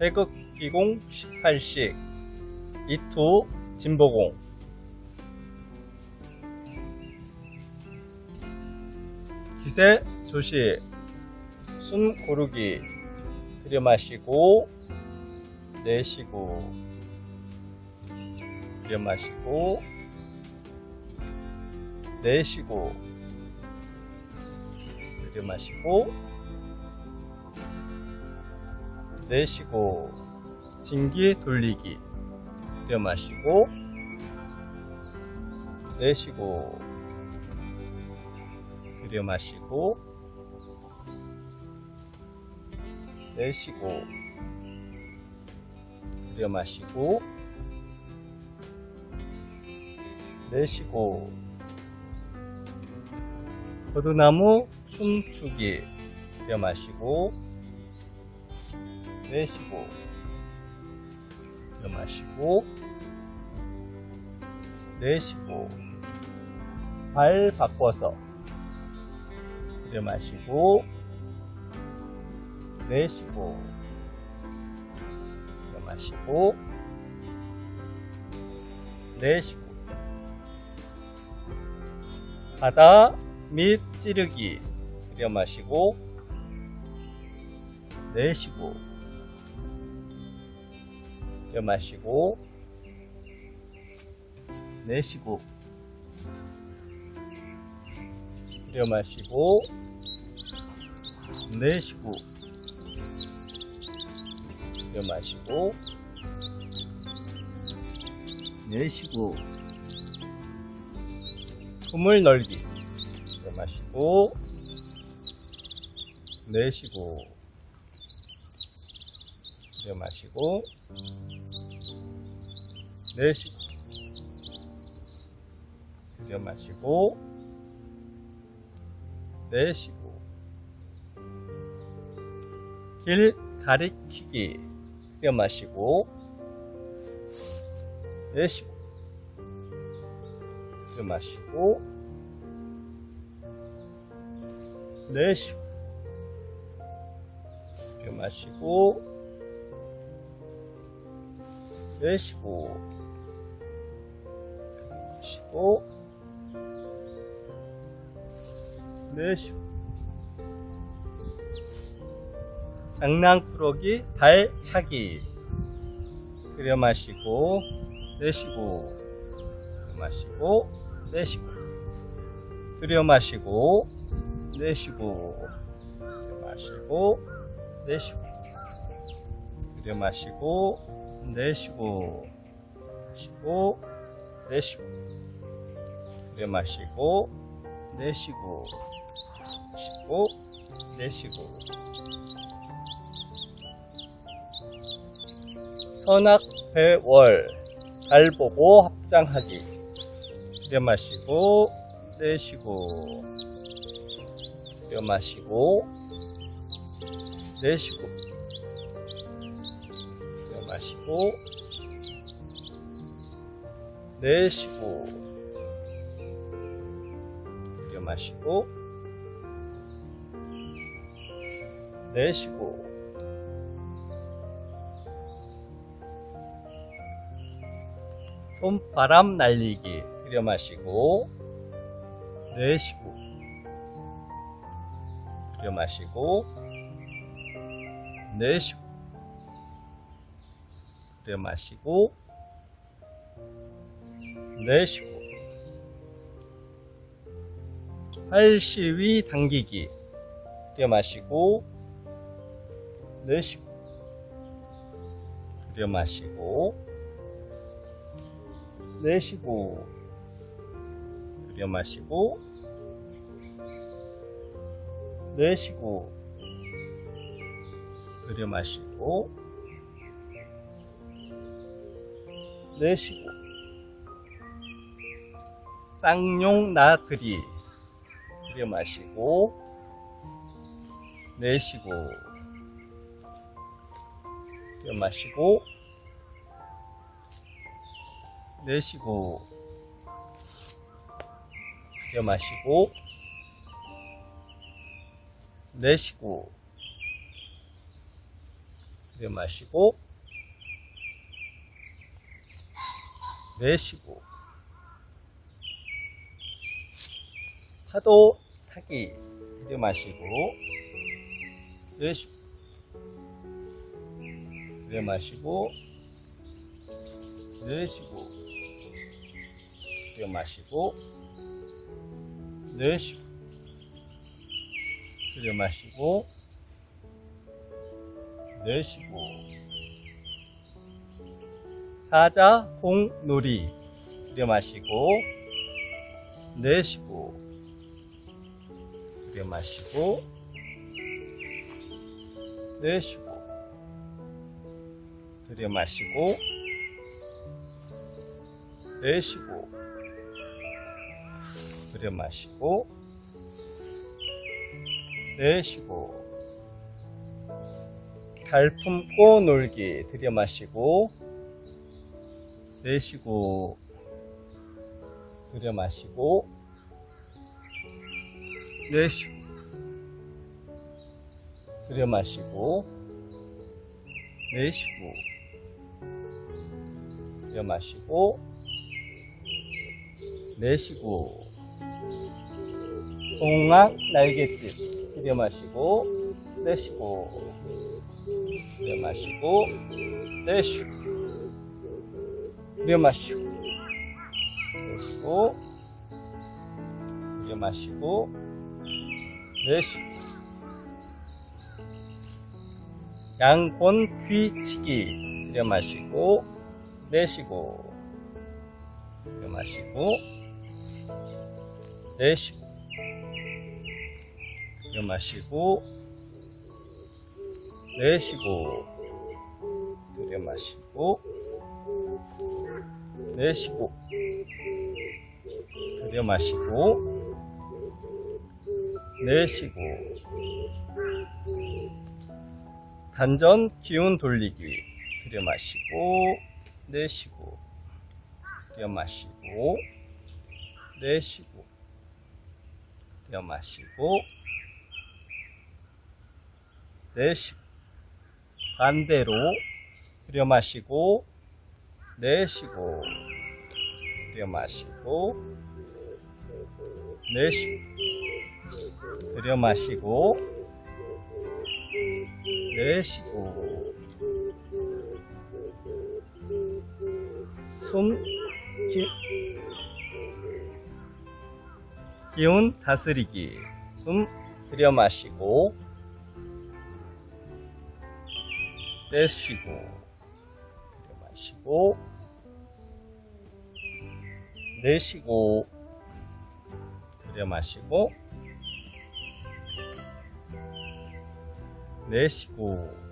태극 기공 18식 이투 진보공. 기세 조시 숨 고르기 들여 마시고 내쉬고 들여 마시고 내쉬고 들여 마시고 내쉬고 진기 돌리기 들여 마시고 내쉬고 들여 마시고 내쉬고 들여 마시고 내쉬고 포도나무 춤추기 들여 마시고 내쉬고 들여 마시고 내쉬고 발 바꿔서 들여 마시고 내쉬고 들여 마시고 내쉬고 바다 밑 찌르기 들여 마시고 내쉬고 들여 마시고 내쉬고 들여 마시고 내쉬고 들여 마시고 내쉬고 숨을 들여 마시고 내쉬고 들여 마시고 내쉬고 들여 마시고 내쉬고. 길 가리키기. 들여 마시고 내쉬고 들여 마시고 내쉬고 마시고 내쉬고 쉬고 내쉬고 장난꾸러기 발차기 들여 마시고 내쉬고 마시고 내쉬고 들여 마시고 내쉬고 들여 마시고 내쉬고 들여 마시고 내쉬고 쉬고 내쉬고 들여 마시고 내쉬고 쉬고 내쉬고. 선악배월 달 보고 합장하기 들여 마시고 내쉬고 들여 마시고 내쉬고 들여 마시고 내쉬고 들여 마시고 내쉬고 손바람 날리기 들여 마시고 내쉬고 들여 마시고 내쉬고 들여 마시고 내쉬고 팔시위 당기기 들여 마시고 내쉬고 들여 마시고 내쉬고 들여 마시고 내쉬고 들여 마시고 내쉬고 쌍용 나들이 들여 마시고 내쉬고 들여 마시고 내쉬고 들여 마시고 내쉬고 들여 마시고 내쉬고 파도 타기 들여 마시고 내쉬고 들여 마시고 내쉬고 들여 마시고 내쉬고 들여 마시고 내쉬고 사자 공놀이. 들여 마시고 내쉬고 들여 마시고 내쉬고 들여 마시고 내쉬고 들여 마시고 내쉬고 달 품고 놀기 들여 마시고 내쉬고 들여 마시고 내쉬고 들여 마시고 내쉬고 들여 마시고 내쉬고 공항 날갯짓. 들여 마시고 내쉬고. 들여 마시고 내쉬고. 들여 마시고. 내쉬고. 들여 마시고. 내쉬고. 양권 귀치기. 들여 마시고 내쉬고. 들여 마시고 내쉬고 들여 마시고 내쉬고 들여 마시고 내쉬고 들여 마시고 내쉬고. 단전 기운 돌리기. 들여 마시고 내쉬고 들여 마시고 내쉬고 들여 마시고 내쉬고 반대로 들여 마시고 내쉬고 들여 마시고 내쉬고 들여 마시고 내쉬고 숨 기, 기운 다스리기. 숨 들여 마시고 내쉬고 들여 마시고 내쉬고 들여 마시고 내쉬고